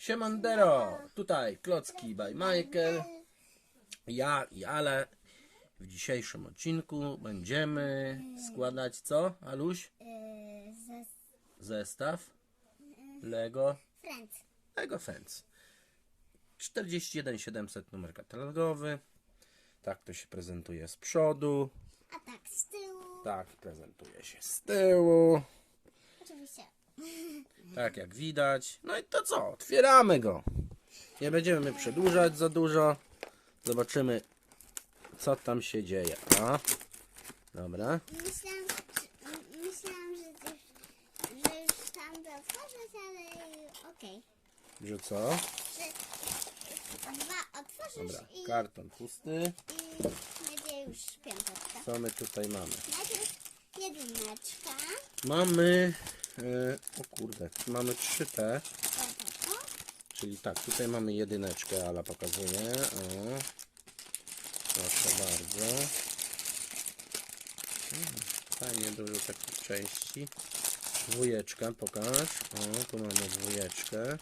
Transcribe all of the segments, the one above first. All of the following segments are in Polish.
Siemandero! Tutaj Klocki by Michael. Ja i Ale. W dzisiejszym odcinku będziemy składać co, Aluś? Ze Zestaw Lego Friends. Lego Fence. 41700 numer katalogowy. Tak to się prezentuje z przodu. A tak z tyłu. Tak prezentuje się z tyłu. Oczywiście. Tak jak widać. No i to co? Otwieramy go. Nie będziemy przedłużać za dużo. Zobaczymy, co tam się dzieje. A? Dobra. Myślałam, że- myślałam że, już, że już tam otworzyć, ale okej. Że co? Dwa otworzysz Dobra. i, Karton pusty. i będzie już piąteczka. Co my tutaj mamy? Najpierw jedyneczka. Mamy. E, o kurde, mamy 3T. O, taką. Czyli tak, tutaj mamy jedyneczkę, ale pokazuje. O. Proszę bardzo. Hmm, Fajnie dużo takich części. Dwójeczka, pokaż. O, tu mamy dwójeczkę.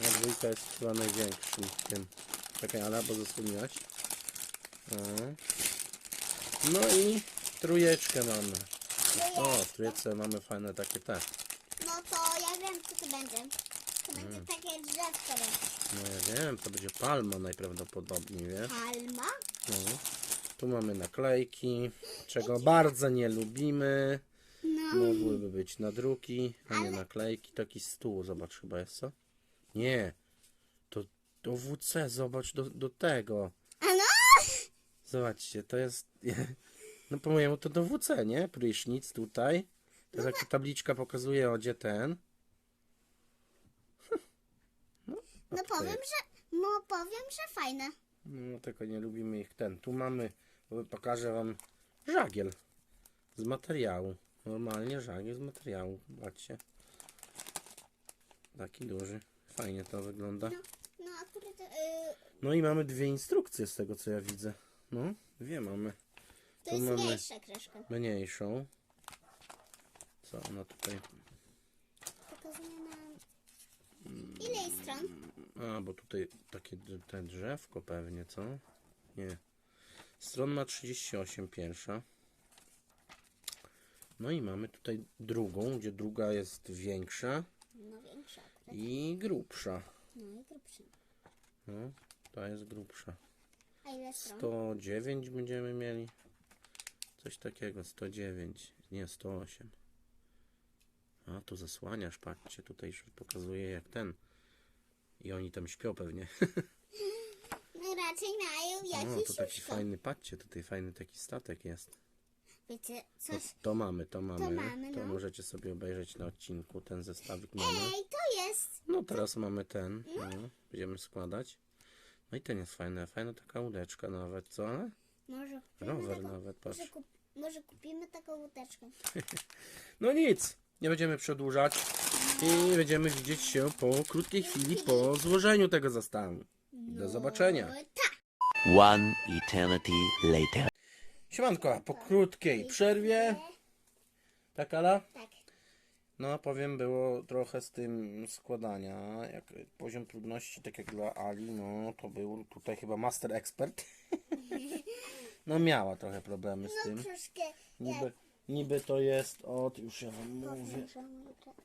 A dwójka jest chyba największym tym. Czekaj, ale bo zasłoniłaś. No i trójeczkę mamy. O, w trójeczce mamy fajne takie te. No to ja wiem co to będzie. To będzie Hmm. takie drzewko. No ja wiem, to będzie palma najprawdopodobniej, wiesz? Palma. No. Tu mamy naklejki, czego bardzo nie lubimy. No. Mogłyby być nadruki, a nie naklejki. Taki stół, zobacz chyba jest co? Nie, to do WC, zobacz do, do tego. A no! Zobaczcie, to jest, no po mojemu to do WC, nie? Prysznic tutaj. To jest taka tabliczka pokazuje, o gdzie ten. No powiem, że no powiem, że fajne. No tylko nie lubimy ich ten. Tu mamy, bo pokażę wam żagiel z materiału. Normalnie żagiel z materiału. Patrzcie. Taki duży. Fajnie to wygląda. No, no yy, No i mamy dwie instrukcje z tego co ja widzę. No, dwie mamy. To Tu jest mamy- mniejsza kreszka. Mniejszą. Co ona tutaj? Pokazuje nam ile jest stron? A, bo tutaj takie te drzewko pewnie, co? Nie. Stron ma 38 pierwsza. No i mamy tutaj drugą, gdzie druga jest większa No większa. i grubsza. No i grubsza. No, ta jest grubsza. A ile stron? 109 będziemy mieli. Coś takiego, 109, nie 108. A, tu zasłaniasz, patrzcie, tutaj już pokazuje jak ten. I oni tam śpią pewnie. No raczej mają jakieś to taki łóżko. fajny, patrzcie, tutaj fajny taki statek jest. Wiecie, No, coś... to mamy, to mamy. mamy, To no. możecie sobie obejrzeć na odcinku, ten zestawik mamy. Ej, to jest! No teraz mamy ten, no, będziemy składać. No i ten jest fajny, fajna taka łódeczka nawet, co? Może kupimy Rower taką, nawet, patrz. może, kup, może kupimy taką łódeczkę. No nic, nie będziemy przedłużać i będziemy widzieć się po krótkiej chwili po złożeniu tego zestawu. Do zobaczenia. No, tak! One eternity later. Siemanko, po krótkiej przerwie. Tak, Ala? Tak. No, powiem, było trochę z tym składania. Jak poziom trudności, tak jak dla Ali, no to był tutaj chyba Master Expert. No, miała trochę problemy z No tym. troszkę Niby, niby to jest od, już ja wam mówię. brat.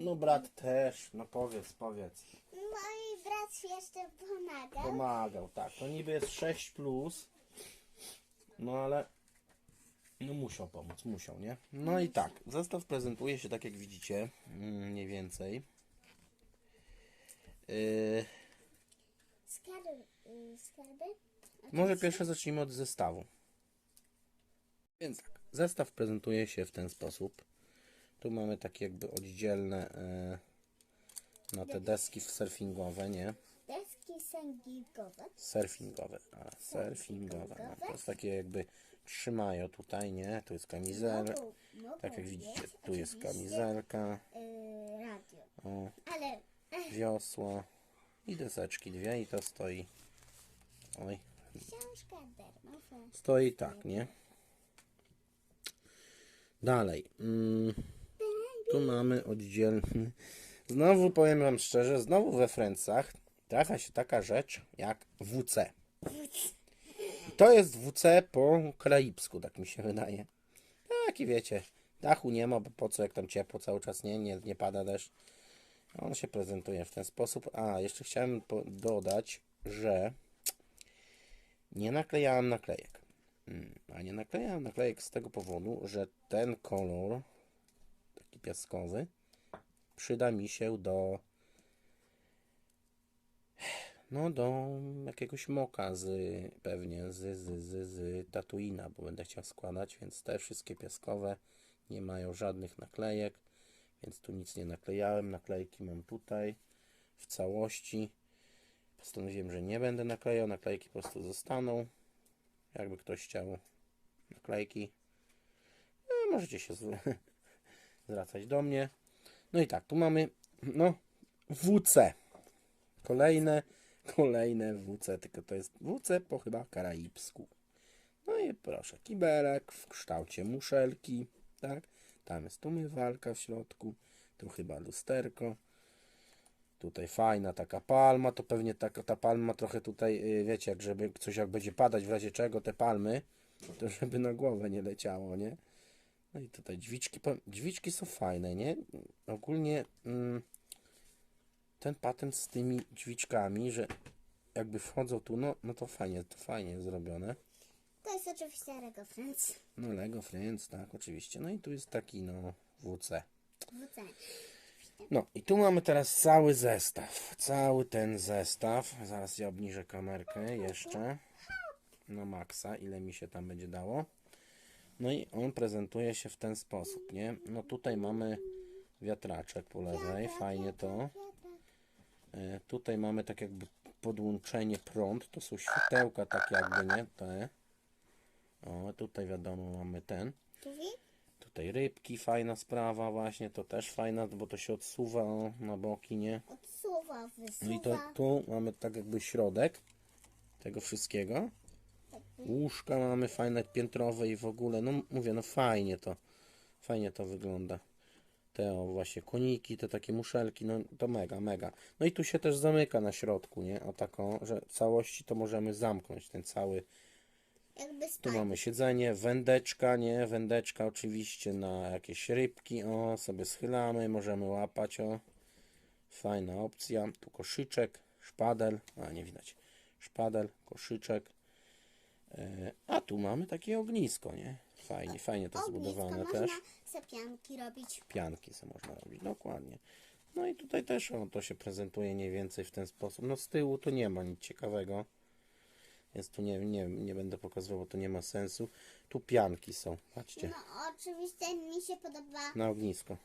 No, brat też, no powiedz, powiedz. Mój brat jeszcze pomagał. Pomagał, tak. To niby jest 6 plus. No ale. No musiał pomóc, musiał, nie? No i tak, zestaw prezentuje się tak jak widzicie, mm, mniej więcej. Yy, Skarby. y, skarby? może pierwsze zacznijmy od zestawu. Więc tak, zestaw prezentuje się w ten sposób. Tu mamy takie jakby oddzielne e, na te deski surfingowe, nie? Deski sęgigowe. Surfingowe. A, surfingowe. No, to jest takie jakby trzymają tutaj, nie? Tu jest kamizel. Mogą- mogą Tak jak widzicie, tu jest kamizelka. y, radio. O, Ale wiosło. I deseczki dwie i to stoi. Oj, książka stoi tak, nie? Dalej. Mm, tu mamy oddzielny, Znowu powiem Wam szczerze, znowu we Francach trafia się taka rzecz jak WC. To jest WC po karaibsku, tak mi się wydaje. Taki wiecie, dachu nie ma, bo po co jak tam ciepło cały czas nie, nie, nie pada deszcz. On się prezentuje w ten sposób. A, jeszcze chciałem dodać, że nie naklejałem naklejek. Mm, A nie naklejałem naklejek z tego powodu, że ten kolor, taki piaskowy, przyda mi się do no do jakiegoś moka z pewnie z, z, z, z Tatuina, bo będę chciał składać, więc te wszystkie piaskowe nie mają żadnych naklejek, więc tu nic nie naklejałem. Naklejki mam tutaj w całości. Postanowiłem, że nie będę naklejał, naklejki po prostu zostaną. Jakby ktoś chciał naklejki, no, możecie się zwracać do mnie. No i tak, tu mamy no WC. Kolejne, kolejne WC, tylko to jest WC po chyba karaibsku. No i proszę, kibelek w kształcie muszelki, tak? Tam jest umywalka w środku, tu chyba lusterko. Tutaj fajna taka palma, to pewnie taka, ta palma trochę tutaj, y, wiecie, jak żeby coś jak będzie padać w razie czego, te palmy, to żeby na głowę nie leciało, nie? No i tutaj drzwiczki, powiem, drzwiczki są fajne, nie? Ogólnie mm, ten patent z tymi drzwiczkami, że jakby wchodzą tu, no, no to fajnie, to fajnie zrobione. To jest oczywiście Lego Friends. No Lego Friends, tak, oczywiście. No i tu jest taki, no, WC. WC. No i tu mamy teraz cały zestaw. Cały ten zestaw. Zaraz ja obniżę kamerkę jeszcze na maksa, ile mi się tam będzie dało. No i on prezentuje się w ten sposób, nie? No tutaj mamy wiatraczek po lewej, fajnie to. E, Tutaj mamy tak jakby podłączenie prąd, to są światełka tak jakby, nie? Te. O, tutaj wiadomo mamy ten. Tuwi? Tutaj rybki, fajna sprawa właśnie, to też fajna, bo to się odsuwa o, na boki, nie? Odsuwa, wysuwa. No i to tu mamy tak jakby środek tego wszystkiego. Łóżka mamy fajne, piętrowe i w ogóle, no mówię, no fajnie to, fajnie to wygląda. Te o właśnie koniki, te takie muszelki, no to mega, mega. No i tu się też zamyka na środku, nie? O taką, że w całości to możemy zamknąć ten cały tu mamy siedzenie, wędeczka, nie? Wędeczka oczywiście na jakieś rybki, o, sobie schylamy, możemy łapać, o. Fajna opcja. Tu koszyczek, szpadel, a nie widać. Szpadel, koszyczek. E, a tu mamy takie ognisko, nie? Fajnie, fajnie to Ognisko, zbudowane można też. zapianki robić. Pianki sobie można robić, dokładnie. No i tutaj też o, to się prezentuje mniej więcej w ten sposób. No z tyłu tu nie ma nic ciekawego. Więc tu nie, nie, nie będę pokazywał, bo to nie ma sensu. Tu pianki są, patrzcie, No oczywiście mi się podoba. na ognisko.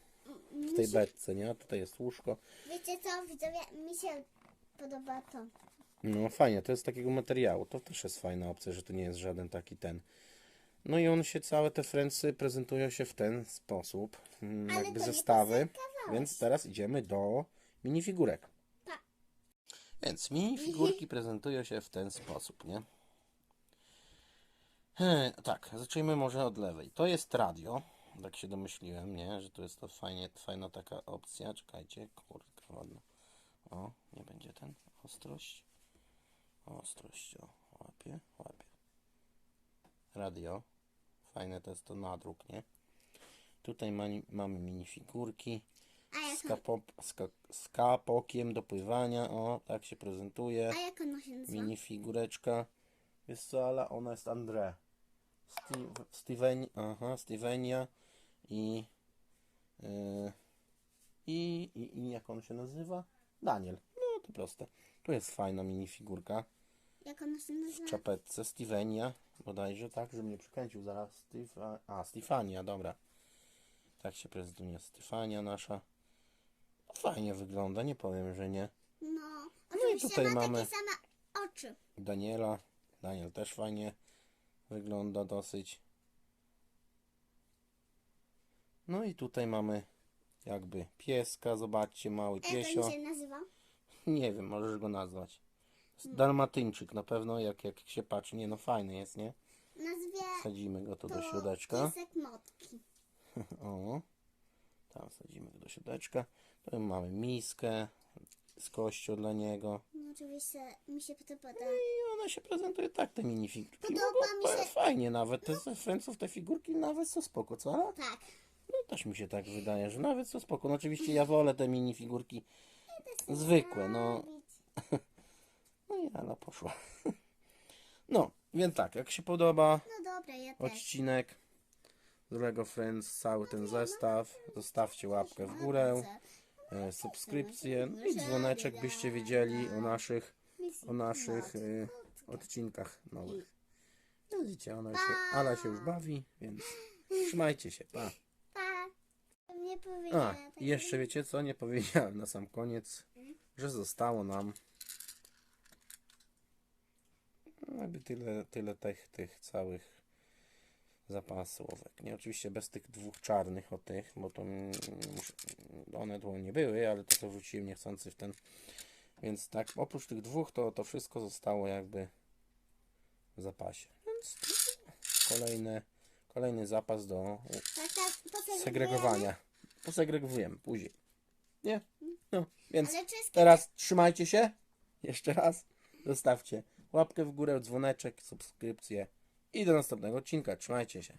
W Mi tej się, beczce, nie? A tutaj jest łóżko. wiecie co, widzowie, mi się podoba to. No fajnie, to jest takiego materiału. To też jest fajna opcja, że to nie jest żaden taki ten. No i on się, całe te Friendsy prezentują się w ten sposób. mm, Ale Jakby to nie zestawy. Więc teraz idziemy do minifigurek. Pa. Więc minifigurki prezentują się w ten sposób, nie? Hmm, tak, zacznijmy może od lewej. To jest radio. Tak się domyśliłem, nie? Że to jest to fajnie, fajna taka opcja. Czekajcie, kurka ładna. O, nie będzie ten. Ostrość. Ostrość, o, łapie, łapie. Radio. Fajne to jest to nadruk, nie? Tutaj mani- mamy minifigurki. A jak, Z, z, ka, z kapokiem do pływania. O, tak się prezentuje. a jak ono się nazywa? Minifigureczka. Jest co, ale ona jest André. Steve, Steven, aha, Stevenia i, yy, i, i, i jak on się nazywa? Daniel. No to proste. Tu jest fajna minifigurka Jak ono się w nazywa? czapeczce Stevenia, bodajże tak, żebym nie przekręcił zaraz. Steve, a, Stefania, dobra. Tak się prezentuje Stefania nasza. Fajnie wygląda, nie powiem, że nie. No, i oczywiście tutaj ma mamy- takie same oczy. Daniela. Daniel też fajnie wygląda dosyć. No i tutaj mamy jakby pieska, zobaczcie, mały A jak piesio. on się nazywa? Nie wiem, możesz go nazwać. Dalmatyńczyk na pewno, jak, jak się patrzy. Nie no, fajny jest, nie? Nazwie Sadzimy go tu do to środeczka. piesek motki. O, tam sadzimy go do środeczka. Tu mamy miskę z kością dla niego. No, oczywiście mi się to podoba. I ona się prezentuje tak, te minifigurki. Podoba No, mi się- Fajnie nawet, te ze Friendsów, te figurki nawet są spoko, co? Tak. No też mi się tak wydaje, że nawet są spoko. No oczywiście ja wolę te minifigurki zwykłe, no. No i Ala poszła. No, więc tak, jak się podoba No dobra, ja też. odcinek z Lego Friends, cały ten zestaw, zostawcie łapkę w górę, e, subskrypcję no i dzwoneczek, byście wiedzieli o naszych, o naszych e, odcinkach nowych. No widzicie, ona się, Ala się już bawi, więc trzymajcie się, pa. Pa. Nie A, i jeszcze wiecie co? Nie powiedziałem na sam koniec, że zostało nam no, jakby tyle, tyle tych, tych całych zapasówek. Nie, oczywiście bez tych dwóch czarnych o tych, bo to mm, one tu nie były, ale to co wrzuciłem niechcący w ten. Więc tak, oprócz tych dwóch, to, to wszystko zostało jakby w zapasie. Więc kolejny, kolejny zapas do segregowania. Posegregujemy później. Nie? No, więc teraz trzymajcie się. Jeszcze raz. Zostawcie łapkę w górę, dzwoneczek, subskrypcję i do następnego odcinka. Trzymajcie się.